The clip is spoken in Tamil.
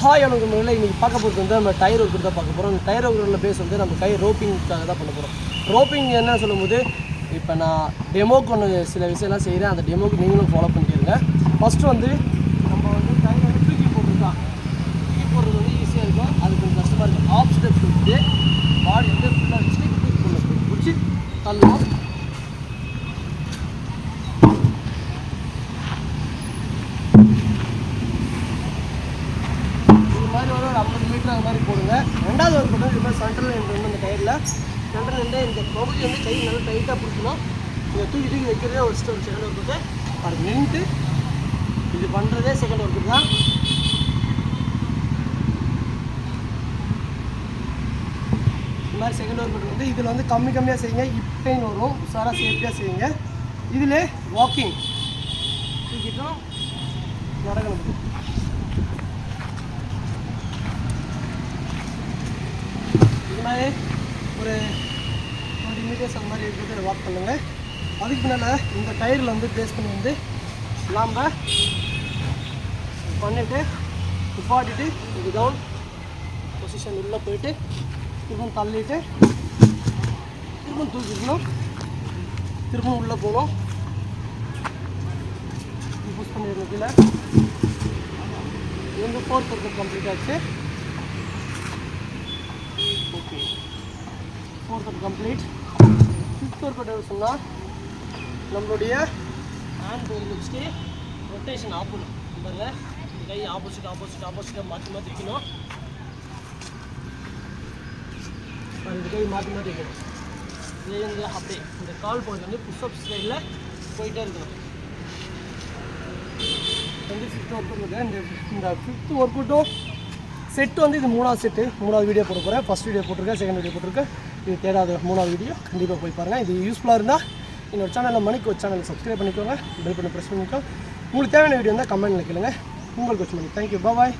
ஹாய் எனக்கு முறையில் இன்றைக்கி பார்க்க போகிறது வந்து நம்ம டயர் ஒர்க்கு தான் பார்க்க போகிறோம் அந்த டயர் ஒர்க்கில் பேஸ் வந்து நம்ம கை ரோப்பிங்க்காக தான் பண்ண போகிறோம் ரோப்பிங் என்ன சொல்லும்போது இப்போ நான் டெமோக்கு ஒன்று சில விஷயம்லாம் செய்கிறேன் அந்த டெமோக்கு நீங்களும் ஃபாலோ பண்ணிக்கிறீங்க ஃபஸ்ட்டு வந்து நம்ம வந்து டயர் வந்து தூக்கி போட்டுருக்கான் தூக்கி போடுறது வந்து ஈஸியாக இருக்கும். அது கொஞ்சம் கஷ்டமாக இருக்கும். ஆஃப் ஸ்டெப் வந்து பாடி வந்து ஃபுல்லாக வச்சுட்டு தூக்கி போடணும். பிடிச்சி தள்ளலாம் இது மாதிரி ஒரு ஒரு ஐம்பது மீட்டர் அது மாதிரி போடுங்க. ரெண்டாவது ஒரு பக்கம் இப்போ சென்டரில் வந்து இந்த டயரில் சென்ட்ரல் இருந்து இந்த பகுதி வந்து கை நல்லா டைட்டாக பிடிக்கணும். இதை தூக்கி தூக்கி வைக்கிறதே ஒரு ஸ்டெப் செகண்ட் ஒர்க்கு அது நின்று இது பண்ணுறதே செகண்ட் ஒர்க்கு தான். இந்த மாதிரி செகண்ட் ஒர்க் வந்து இதில் வந்து கம்மி கம்மியாக செய்யுங்க. இப்பைன்னு வரும். உஷாராக சேஃப்டியாக செய்யுங்க. இதில் வாக்கிங் தூக்கிட்டோம். நடக்கணும். இது ஒரு டுவெண்ட்டி மீட்டர்ஸ் அந்த மாதிரி இருக்கிறது வாக் பண்ணுங்க. அதுக்கு பின்னால் இந்த டயரில் வந்து பேஸ் பண்ணி வந்து நாம் பண்ணிவிட்டு நிப்பாட்டிட்டு இது டவுன் பொசிஷன் உள்ளே போயிட்டு திரும்பவும் தள்ளிட்டு திரும்பவும் தூக்கிக்கணும். திரும்பவும் உள்ளே போகணும். புஷ் பண்ணிடணும் கீழே இது வந்து ஃபோர்த் ஒர்க்கு கம்ப்ளீட் ஆச்சு. Fourth work complete fifth work சொன்னால் நம்மளுடைய ஹேண்ட் ஒரு வச்சுட்டு ரொட்டேஷன் ஆப்பணும் பாருங்க. கை ஆப்போசிட் ஆப்போசிட் ஆப்போசிட்டாக மாற்றி மாற்றி வைக்கணும். இந்த கை மாற்றி மாற்றி வைக்கணும். இதுலேருந்து அப்படியே இந்த கால் போகிறது வந்து புஷ்அப் ஸ்டைலில் போயிட்டே இருக்கணும். வந்து ஃபிஃப்த் ஒர்க் அவுட் இந்த இந்த ஃபிஃப்த் ஒர்க் அவுட்டும் செட்டு வந்து இது மூணாவது செட்டு மூணாவது வீடியோ போட போகிறேன் ஃபஸ்ட் வீடியோ போட்டிருக்கேன் செகண்ட் வீடியோ போட்டிருக்கேன். இது தேடாத மூணாவது வீடியோ கண்டிப்பாக போய் பாருங்கள் இது யூஸ்ஃபுல்லாக இருந்தால் என்னோட சேனலில் மணிக்கு ஒரு சேனல் சப்ஸ்கிரைப் பண்ணிக்கோங்க. பெல் பண்ணி ப்ரெஸ் பண்ணிக்கோங்க. உங்களுக்கு தேவையான வீடியோ இருந்தால் கமெண்ட்டில் கேளுங்க. உங்களுக்கு வச்சு மணி. Thank you bye